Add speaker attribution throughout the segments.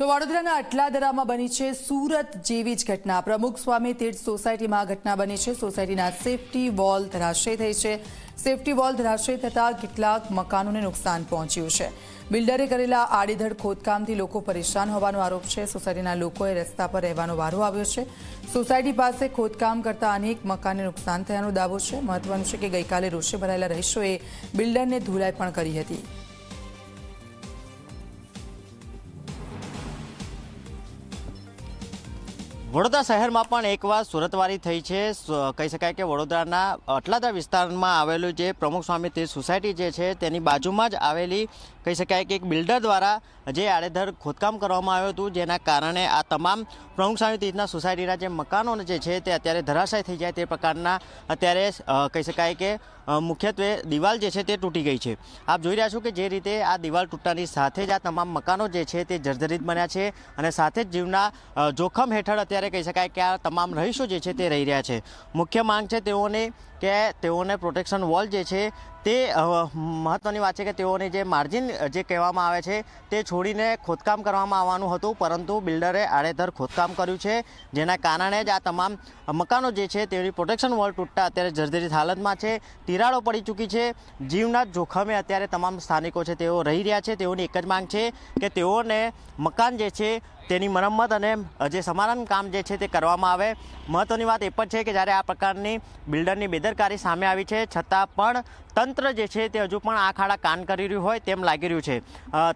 Speaker 1: તો વડોદરાના અટલાદરામાં બની છે સુરત જેવી જ ઘટના. પ્રમુખ સ્વામી તીર્થ સોસાયટીમાં ઘટના બની છે. સોસાયટીના સેફટી વોલ ધરાશય થઈ છે. સેફટી વોલ ધરાશય થતાં કેટલાક મકાનોને નુકસાન પહોંચ્યું છે. બિલ્ડરે કરેલા આડેધડ ખોદકામથી લોકો પરેશાન હોવાનો આરોપ છે. સોસાયટીના લોકોએ રસ્તા પર રહેવાનો વારો આવ્યો છે. સોસાયટી પાસે ખોદકામ કરતા અનેક મકાનને નુકસાન થયાનો દાવો છે. મહત્વનું છે કે ગઈકાલે રોષે ભરાયેલા રહીશોએ બિલ્ડરને ધુલાઈ પણ કરી હતી.
Speaker 2: વડોદરા શહેરમાં પણ એકવાર સુરતવારી થઈ છે. કહી શકાય કે વડોદરાના અટલાદા વિસ્તારમાં આવેલું જે પ્રમુખ સ્વામી તીર્થ સોસાયટી જે છે, તેની બાજુમાં જ આવેલી, કહી શકાય કે એક બિલ્ડર દ્વારા જે આડેધડ ખોદકામ કરવામાં આવ્યું હતું, જેના કારણે આ તમામ પ્રમુખ સ્વામી તીર્થના સોસાયટીના જે મકાનો જે છે, તે અત્યારે ધરાશાય થઈ જાય તે પ્રકારના અત્યારે કહી શકાય કે મુખ્યત્વે દિવાલ જે છે તે તૂટી ગઈ છે. આપ જોઈ રહ્યા છો કે જે રીતે આ દિવાલ તૂટતાની સાથે જ આ તમામ મકાનો જે છે તે જર્જરિત બન્યા છે અને સાથે જ જીવના જોખમ હેઠળ અત્યારે કહી શકાય કે આ તમામ રહીશો જે છે તે રહી રહ્યા છે. મુખ્ય માંગ છે તેઓને કે તેઓને પ્રોટેક્શન વોલ જે છે તે મહત્ત્વની વાત છે કે તેઓને જે માર્જિન, જે કહેવામાં આવે છે તે છોડીને ખોદકામ કરવામાં આવવાનું હતું, પરંતુ બિલ્ડરે આડેધર ખોદકામ કર્યું છે, જેના કારણે જ આ તમામ મકાનો જે છે તેની પ્રોટેક્શન વોલ તૂટતા અત્યારે જર્જરિત હાલતમાં છે, તિરાડો પડી ચૂકી છે, જીવના જોખમે અત્યારે તમામ સ્થાનિકો છે તેઓ રહી રહ્યા છે, તેઓની એક જ માંગ છે કે તેઓને મકાન જે છે તેની મરમ્મત અને જે સમારંભ કામ જે છે તે કરવામાં આવે. મહત્ત્વની વાત એ પણ છે કે જ્યારે આ પ્રકારની બિલ્ડરની બેદરકારી સામે આવી છે, છતાં પણ તંત્ર જે છે તે હજુ પણ આ ખાડા કાન કરી રહ્યું હોય તેમ લાગી રહ્યું છે.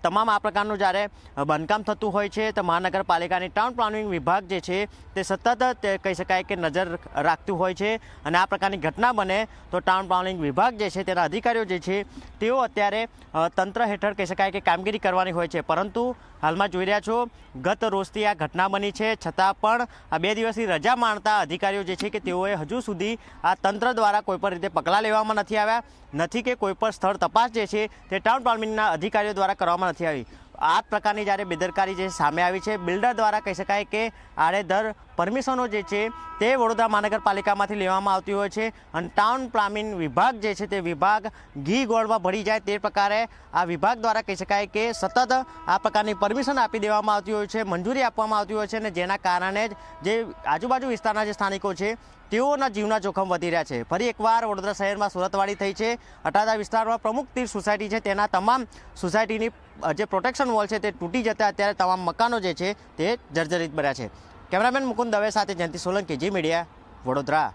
Speaker 2: તમામ આ પ્રકારનું જ્યારે બાંધકામ થતું હોય છે, તો મહાનગરપાલિકાની ટાઉન પ્લાનિંગ વિભાગ જે છે તે સતત કહી શકાય કે નજર રાખતું હોય છે અને આ પ્રકારની ઘટના બને તો ટાઉન પ્લાનિંગ વિભાગ જે છે તેના અધિકારીઓ જે છે તેઓ અત્યારે તંત્ર હેઠળ કહી શકાય કે કામગીરી કરવાની હોય છે. પરંતુ હાલમાં જોઈ રહ્યા છો, ગત રોજથી આ ઘટના બની છે. છતાં પણ આ બે દિવસની રજા માણતા અધિકારીઓ જે છે કે તેઓએ હજુ સુધી આ તંત્ર દ્વારા કોઈપણ રીતે પગલાં લેવામાં નથી આવ્યા. નથી કે કોઈ પણ સ્થળ તપાસ જે છે તે ટાઉન પ્લાનિંગના અધિકારીઓ દ્વારા કરવામાં નથી આવી. આ પ્રકારની જ્યારે બેદરકારી જે સામે આવી છે બિલ્ડર દ્વારા કહી શકાય કે આડેધડ પરમિશનો જે છે તે વડોદરા મહાનગરપાલિકામાંથી લેવામાં આવતી હોય છે. અને ટાઉન પ્લાનિંગ વિભાગ જે છે તે વિભાગ ઘી ગોળમાં ભળી જાય તે પ્રકારે આ વિભાગ દ્વારા કહી શકાય કે સતત આ પ્રકારની પરમિશન આપી દેવામાં આવતી હોય છે, મંજૂરી આપવામાં આવતી હોય છે અને જેના કારણે જ જે આજુબાજુ વિસ્તારના જે સ્થાનિકો છે તેઓના જીવના જોખમ વધી રહ્યા છે. ફરી એકવાર વડોદરા શહેરમાં સુરતવાડી થઈ છે. અટાદા વિસ્તારમાં પ્રમુખ તીર્થ સોસાયટી છે. તેના તમામ સોસાયટીની જે પ્રોટેક્શન વોલ છે તે તૂટી જતા અત્યારે તમામ મકાનો જે છે તે જર્જરિત બન્યા છે. કેમેરામેન મુકુંદ દવે સાથે જયંતિ સોલંકી જી મીડિયા વડોદરા.